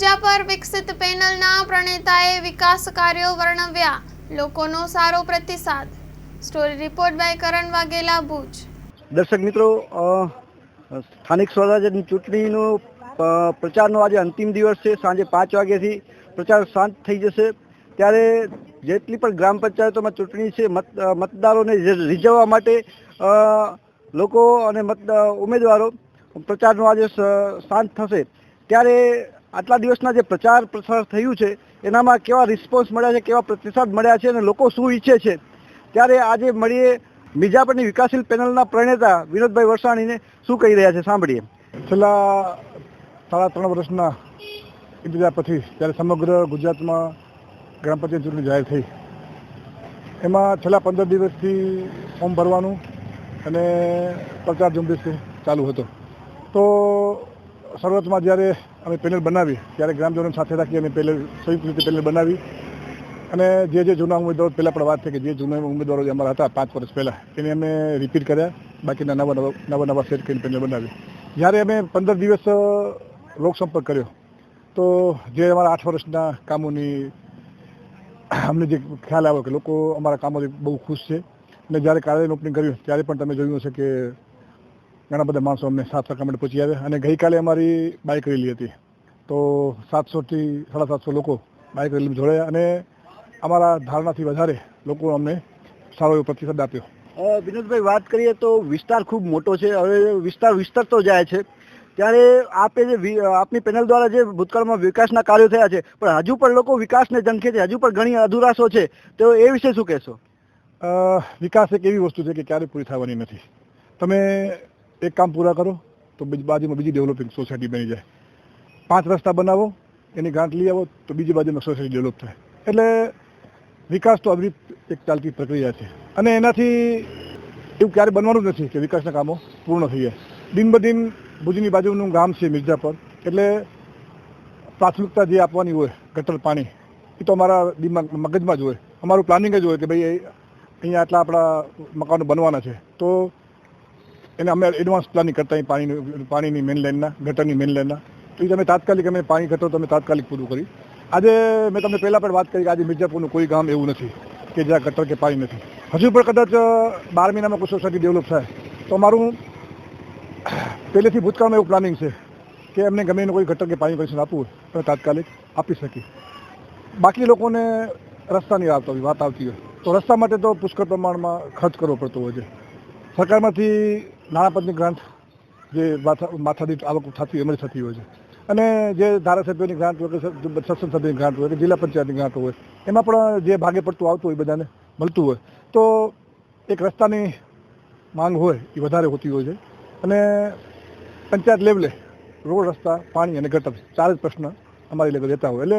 મિર્જાપર વિકસિત પેનલના પ્રણેતાએ વિકાસ કાર્યો વર્ણવ્યા. લોકોનો સારો પ્રતિસાદ. Story report by Karan Vaghela, Bhuj. દર્શક મિત્રો સ્થાનિક સ્વરાજ્યની ચૂંટણીનો પ્રચારનો આજે અંતિમ દિવસ છે. સાંજે પાંચ વાગ્યાથી પ્રચાર શાંત થઈ જશે. ત્યારે જેટલી પણ ગ્રામ પંચાયતોમાં ચૂંટણી છે, મત મતદારોને રિઝ- રીઝવવા માટે લોકો અને મત ઉમેદવારો પ્રચારનો આજે શાંત થશે. ત્યારે આટલા દિવસના જે પ્રચાર પ્રસાર થયું છે, એનામાં કેવા રિસ્પોન્સ મળ્યા છે, કેવા પ્રતિસાદ મળ્યા છે અને લોકો શું ઈચ્છે છે? ત્યારે આજે મળીએ મિર્જાપરની વિકાસશીલ પેનલના પ્રણેતા વિનોદભાઈ વરસાણીને શું કહી રહ્યા છે, સાંભળીએ. છેલ્લા સાડા ત્રણ વર્ષના ઇંતજાર પછી જ્યારે સમગ્ર ગુજરાતમાં પંચાયત ચૂંટણી જાહેર થઈ, એમાં છેલ્લા પંદર દિવસથી ફોર્મ ભરવાનું અને પ્રચાર ઝુંબેશ ચાલુ હતો. તો શરૂઆતમાં જ્યારે અમે પેનલ બનાવી, ત્યારે ગ્રામજનો સાથે રાખી અમે પેનલ સંયુક્ત રીતે પેનલ બનાવી. અને જે જે જૂના ઉમેદવારો, પહેલાં પણ વાત થઈ કે જે જૂના ઉમેદવારો જે અમારા હતા, પાંચ વર્ષ પહેલાં એને અમે રિપીટ કર્યા. બાકીના નવા નવા નવા નવા સેટ કરીને પેનલ બનાવી. જ્યારે અમે પંદર દિવસ લોકસંપર્ક કર્યો, તો જે અમારા આઠ વર્ષના કામોની, અમને જે ખ્યાલ આવ્યો કે લોકો અમારા કામોથી બહુ ખુશ છે. અને જ્યારે કાર્યાલયનું ઓપનિંગ કર્યું ત્યારે પણ તમે જોયું હશે કે ઘણા બધા માણસો અમને સાફ માટે પહોંચી આવ્યા અને ગઈકાલે અમારી બાઇક રેલી હતી. તો સાતસોથી સાડા સાતસો લોકો બાઇક રેલીમાં જોડાયા અને અમારા ધારણાથી વધારે લોકો અમને સારો એવો પ્રતિસાદ આપ્યો. વિનોદભાઈ વાત કરીએ તો વિસ્તાર ખૂબ મોટો છે. હવે વિસ્તાર વિસ્તરતો જાય છે. ત્યારે આપે જે આપની પેનલ દ્વારા જે ભૂતકાળમાં વિકાસના કાર્યો થયા છે પણ હજુ પણ લોકો વિકાસને ઝંખે છે. હજુ પણ ઘણી અધુરાશો છે. તો એ વિશે શું કહેશો? વિકાસ એક એવી વસ્તુ છે કે ક્યારેય પૂરી થવાની નથી. તમે એક કામ પૂરા કરો, તો બીજી બાજુમાં બીજી ડેવલપિંગ સોસાયટી બની જાય. પાંચ રસ્તા બનાવો, એની ગાંઠ લઈ આવો, તો બીજી બાજુમાં સોસાયટી ડેવલપ થાય. એટલે વિકાસ તો અવિરત એક ચાલતી પ્રક્રિયા છે. અને એનાથી એવું ક્યારે બનવાનું જ નથી કે વિકાસના કામો પૂર્ણ થઈ જાય. દિન બદિન ભુજની બાજુનું ગામ છે મિર્જાપર એટલે પ્રાથમિકતા જે આપવાની હોય, ગટર પાણી, એ તો અમારા દિમાગ, મગજમાં જ હોય. અમારું પ્લાનિંગ જ હોય કે ભાઈ, અહીંયા આટલા આપણા મકાનો બનવાના છે. તો એને અમે એડવાન્સ પ્લાનિંગ કરતા પાણીની પાણીની મેન લાઇનના ગટરની મેન લાઇનના તો એ તમે તાત્કાલિક અમે પાણી ઘટો તમે તાત્કાલિક પૂરું કરી. આજે મેં તમને પહેલાં પણ વાત કરી કે આજે મિર્જાપુરનું કોઈ ગામ એવું નથી, કે જ્યાં ગટર કે પાણી નથી. હજુ પણ કદાચ બાર મહિનામાં કોઈ સોસાયટી ડેવલપ થાય, તો અમારું પહેલેથી ભૂતકાળમાં એવું પ્લાનિંગ છે, કે એમને ગમે એને કોઈ ગટર કે પાણી કનેક્શન આપવું હોય, તો તાત્કાલિક આપી શકીએ. બાકી લોકોને રસ્તાની વાત આવતી વાત આવતી હોય, તો રસ્તા માટે તો પુષ્કળ પ્રમાણમાં ખર્ચ કરવો પડતો હોય છે. સરકારમાંથી નાણાપંચની ગ્રાન્ટ જે માથા, માથાદીઠ આવક થતી એમાં થતી હોય છે. અને જે ધારાસભ્યોની ગ્રાન્ટ હોય કે સંસદ સભ્યની ગ્રાન્ટ હોય કે જિલ્લા પંચાયતની ગ્રાન્ટ હોય, એમાં પણ જે ભાગે પડતું આવતું હોય બધાને મળતું હોય. તો એક રસ્તાની માંગ હોય એ વધારે હોતી હોય છે. અને પંચાયત લેવલે રોડ રસ્તા, પાણી અને ગટર ચાર જ પ્રશ્ન અમારી લેવલ રહેતા હોય. એટલે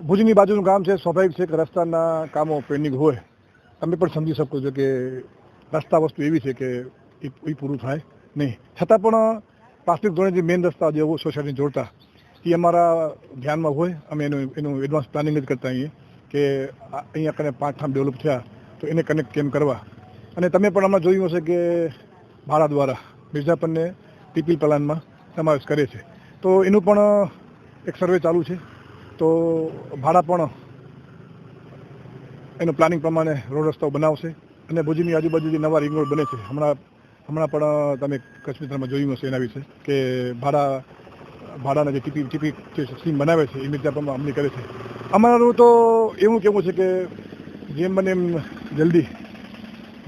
ભુજની બાજુનું ગામ છે, સ્વાભાવિક છે કે રસ્તાના કામો પેન્ડિંગ હોય. તમે પણ સમજી શકો છો કે રસ્તા વસ્તુ એવી છે કે એ પૂરું થાય નહીં. છતાં પણ પ્લાસ્ટિક ધોરણે જે મેઇન રસ્તા જે સોસાયટીને સોસાયટી જોડતા, એ અમારા ધ્યાનમાં હોય. અમે એનું એનું એડવાન્સ પ્લાનિંગ જ કરતા હોઈએ કે અહીંયા કને પાંચ ઠામ ડેવલપ થયા, તો એને કનેક્ટ કેમ કરવા? અને તમે પણ હમણાં જોયું હશે કે ભાડા દ્વારા, મિર્ઝાપરને પીપી પ્લાનમાં સમાવેશ કરે છે. તો એનું પણ એક સર્વે ચાલુ છે. તો ભાડા પણ એનું પ્લાનિંગ પ્રમાણે રોડ રસ્તાઓ બનાવશે. અને ભુજની આજુબાજુ જે નવા રિંગ રોડ બને છે. હમણાં હમણાં પણ તમે કચ્છ મિત્રમાં જોયું હશે એના વિશે કે ભાડા ભાડાના જે ટીપી ટીપી જે સ્કીમ બનાવે છે, એ મિત્રમાં અમલી કરે છે. અમારું તો એવું કેવું છે કે જેમ બને એમ જલ્દી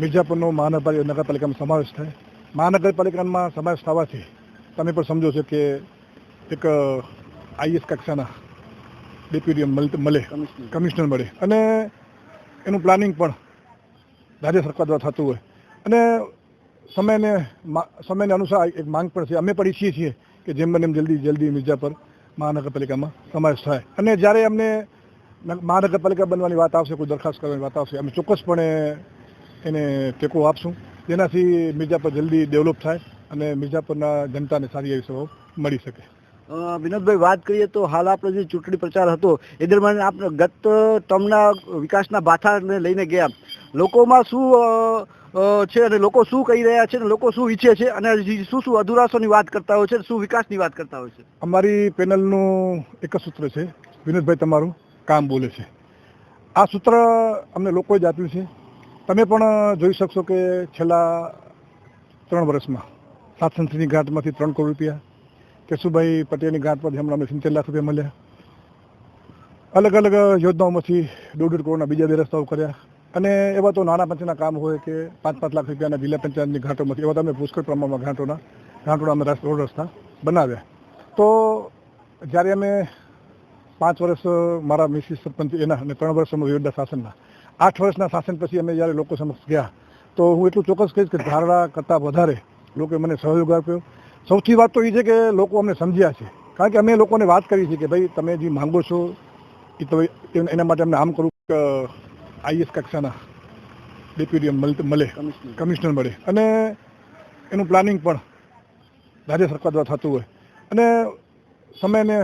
મિર્જાપુરનો મહાનગરપાલિકા નગરપાલિકામાં સમાવેશ થાય. મહાનગરપાલિકામાં સમાવેશ થવાથી તમે પણ સમજો છો કે એક આઈએસ કક્ષાના ડેપ્યુટી મળે. કમિશનર મળે. અને એનું પ્લાનિંગ પણ રાજ્ય સરકાર દ્વારા થતું હોય. અને સમયને સમયને અનુસાર એક માંગ પણ છે. અમે પણ ઈચ્છીએ છીએ કે જેમ બને એમ જલ્દી જલ્દી મિર્જાપર મહાનગરપાલિકામાં સમાવેશ થાય. અને જ્યારે અમને મહાનગરપાલિકા બનવાની વાત આવશે, કોઈ દરખાસ્ત કરવાની વાત આવશે, અમે ચોક્કસપણે એને ટેકો આપશું. જેનાથી મિર્જાપર જલ્દી ડેવલપ થાય અને મિર્જાપુરના જનતાને સારી એવી સેવાઓ મળી શકે. વિનોદભાઈ, વાત કરીએ તો હાલ આપણો જે ચૂંટણી પ્રચાર હતો, એ દરમિયાન આપણે ગત ટર્મના વિકાસના બાથાને લઈને ગયા. લોકોમાં શું છે અને લોકો શું કહી રહ્યા છે અને લોકો શું ઈચ્છે છે અને શું શું અધુરાશોની વાત કરતા હોય છે શું વિકાસની વાત કરતા હોય છે? અમારી પેનલનું એક જ સૂત્ર છે. વિનોદભાઈ, તમારું કામ બોલે છે. આ સૂત્ર અમને લોકોએ જ આપ્યું છે. તમે પણ જોઈ શકશો કે છેલ્લા ત્રણ વર્ષમાં સાતસંત્રીની ગ્રાન્ટમાંથી ત્રણ કરોડ રૂપિયા કેશુભાઈ પટેલની ઘાટ પરથી હમણાં અમને સિત્તેર લાખ રૂપિયા મળ્યા. અલગ અલગ યોજનાઓમાંથી દોઢ દોઢ કરોડના બીજા બે રસ્તાઓ કર્યા. અને એવા તો નાના પંચના કામ હોય કે પાંચ પાંચ લાખ રૂપિયાના જિલ્લા પંચાયતની ઘાંટોમાંથી, એવા તો અમે પુષ્કળ પ્રમાણમાં ઘાંટોના, ઘાટોના અમે રોડ રસ્તા બનાવ્યા. તો જ્યારે અમે પાંચ વર્ષ મારા મિસિસ સરપંચ એના અને ત્રણ વર્ષ અમે યોદ્ધા શાસનના, આઠ વર્ષના શાસન પછી અમે જ્યારે લોકો સમક્ષ ગયા, તો હું એટલું ચોક્કસ કહીશ કે ધારણા કરતાં વધારે લોકોએ મને સહયોગ આપ્યો. સૌથી વાત તો એ છે કે લોકો અમને સમજ્યા છે. કારણ કે અમે લોકોને વાત કરી છે કે ભાઈ તમે જે માંગો છો એ તો એના માટે અમને આમ કરું કે આઈએસ કક્ષાના ડેપ્યુટી મળે કમિશનર. કમિશનર મળે. અને એનું પ્લાનિંગ પણ રાજ્ય સરકાર દ્વારા થતું હોય. અને સમયને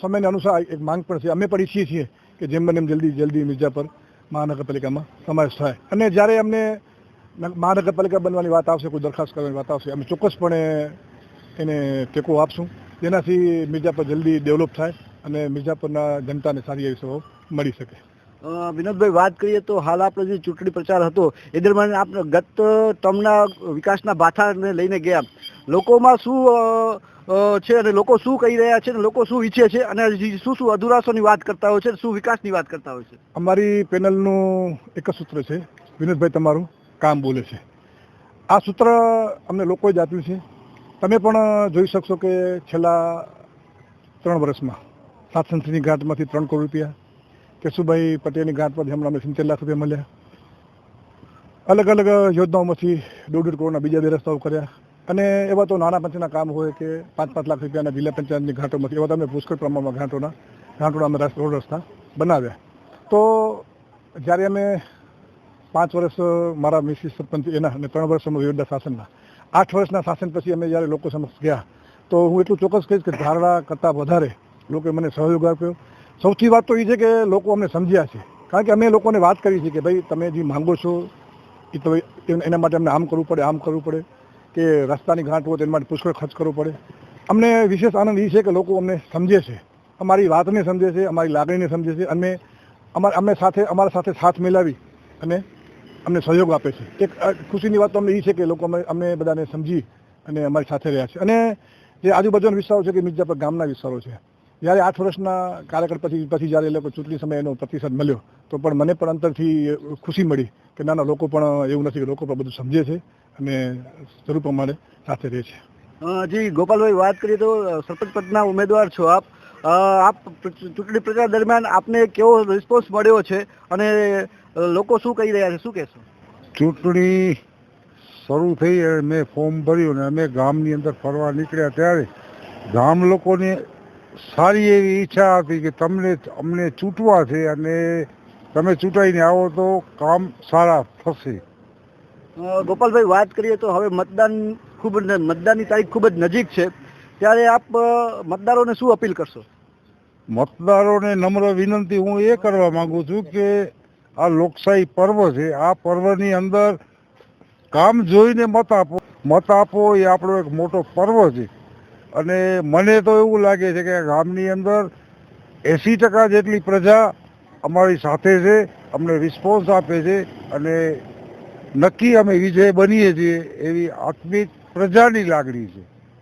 સમયને અનુસાર એક માંગ પણ છે. અમે પણ ઈચ્છીએ છીએ કે જેમ બને એમ જલ્દી જલ્દી મિર્જાપર મહાનગરપાલિકામાં સમાવેશ થાય. અને જ્યારે અમને મહાનગરપાલિકા બનવાની વાત આવશે કોઈ દરખાસ્ત કરવાની વાત આવશે અમે ચોક્કસપણે એને ટેકો આપશું. જેનાથી મિર્જાપર જલ્દી ડેવલપ થાય અને મિર્જાપરના જનતાને સારી એવી સેવાઓ મળી શકે. વિનોદભાઈ વાત કરીએ તો હાલ આપણો જે ચૂંટણી પ્રચાર હતો એ દરમિયાન આપણે ગત ટર્મના વિકાસના બાથાને લઈને ગયા. લોકોમાં શું છે અને લોકો શું કહી રહ્યા છે અને લોકો શું ઈચ્છે છે અને શું શું અધુરાશોની વાત કરતા હોય છે શું વિકાસની વાત કરતા હોય છે? અમારી પેનલનું એક જ સૂત્ર છે. વિનોદભાઈ તમારું કામ બોલે છે. આ સૂત્ર અમને લોકોએ જ આપ્યું છે. તમે પણ જોઈ શકશો કે છેલ્લા ત્રણ વર્ષમાં સાતસંત્રીની ઘાટમાંથી ત્રણ કરોડ રૂપિયા કેશુભાઈ પટેલની પરથી હમણાં અમને સિત્તેર લાખ રૂપિયા મળ્યા. અલગ અલગ યોજનાઓમાંથી દોઢ દોઢ કરોડના બીજા બે રસ્તાઓ કર્યા. અને એવા તો નાના પંચના કામ હોય કે પાંચ પાંચ લાખ રૂપિયાના જિલ્લા પંચાયતની ઘાટોમાંથી એવા તો અમે પુષ્કળ પ્રમાણમાં ઘાંટોના, ઘાટોના અમે રોડ રસ્તા બનાવ્યા. તો જ્યારે અમે પાંચ વર્ષ મારા મિસિસ સરપંચ એના અને ત્રણ વર્ષ અમે યોજના શાસનના આઠ વર્ષના શાસન પછી અમે જ્યારે લોકો સમક્ષ ગયા, તો હું એટલું ચોક્કસ કહીશ કે ધારણા કરતાં વધારે લોકોએ મને સહયોગ આપ્યો. સૌથી વાત તો એ છે કે લોકો અમને સમજ્યા છે. કારણ કે અમે લોકોને વાત કરી છે કે ભાઈ, તમે જે માંગો છો, એ તો એના માટે અમને આમ કરવું પડે, આમ કરવું પડે, કે રસ્તાની ઘાટ હોય તેના માટે પુષ્કળ ખર્ચ કરવો પડે. અમને વિશેષ આનંદ એ છે કે લોકો અમને સમજે છે. અમારી વાતને સમજે છે, અમારી લાગણીને સમજે છે અને અમારા અમે સાથે, અમારા સાથે સાથ મિલાવી અને અમને સહયોગ આપે છે. એક ખુશીની વાત તો અમને એ છે કે લોકો અમે અમને બધાને સમજી અને અમારી સાથે રહ્યા છે. અને જે આજુબાજુના વિસ્તારો છે કે મિર્જાપર ગામના વિસ્તારો છે, જ્યારે આઠ વર્ષના કાર્યકર પછી પછી જ્યારે એ લોકો ચૂંટણી સમયે એનો પ્રતિસાદ મળ્યો, તો પણ મને પણ અંતરથી ખુશી મળી કે નાના લોકો પણ એવું નથી કે લોકો પણ બધું સમજે છે અને જરૂર પ્રમાણે સાથે રહે છે. જી, ગોપાલભાઈ વાત કરીએ તો સરપંચ પદના ઉમેદવાર છો આપ. આપ ચૂંટણી પ્રચાર દરમિયાન આપને કેવો રિસ્પોન્સ મળ્યો છે? અને લોકો શું કહી રહ્યા છે? શું કહેશો? ચૂંટણી શરૂ થઈ અને મેં ફોર્મ ભર્યું ને અમે ગામની અંદર ફરવા નીકળ્યા ત્યારે ગામ લોકોને સારી એવી ઈચ્છા હતી કે તમને અમને ચૂંટવા છે અને તમે ચૂંટાઈને આવો તો કામ સારા થશે. ગોપાલભાઈ વાત કરીએ તો હવે મતદાન ખૂબ મતદાનની તારીખ ખૂબ જ નજીક છે. ત્યારે આપ મતદારોને શું અપીલ કરશો? મતદારોને નમ્ર વિનંતી હું એ કરવા માંગુ છું કે આ લોકશાહી પર્વ છે. આ પર્વની અંદર કામ જોઈને મત આપો. મત આપો એ આપણો એક મોટો પર્વ છે. અને મને તો એવું લાગે છે કે ગામની અંદર એંસી ટકા જેટલી પ્રજા અમારી સાથે છે, અમને રિસ્પોન્સ આપે છે અને નક્કી અમે વિજય બનીએ છીએ એવી આત્મિક પ્રજાની લાગણી છે.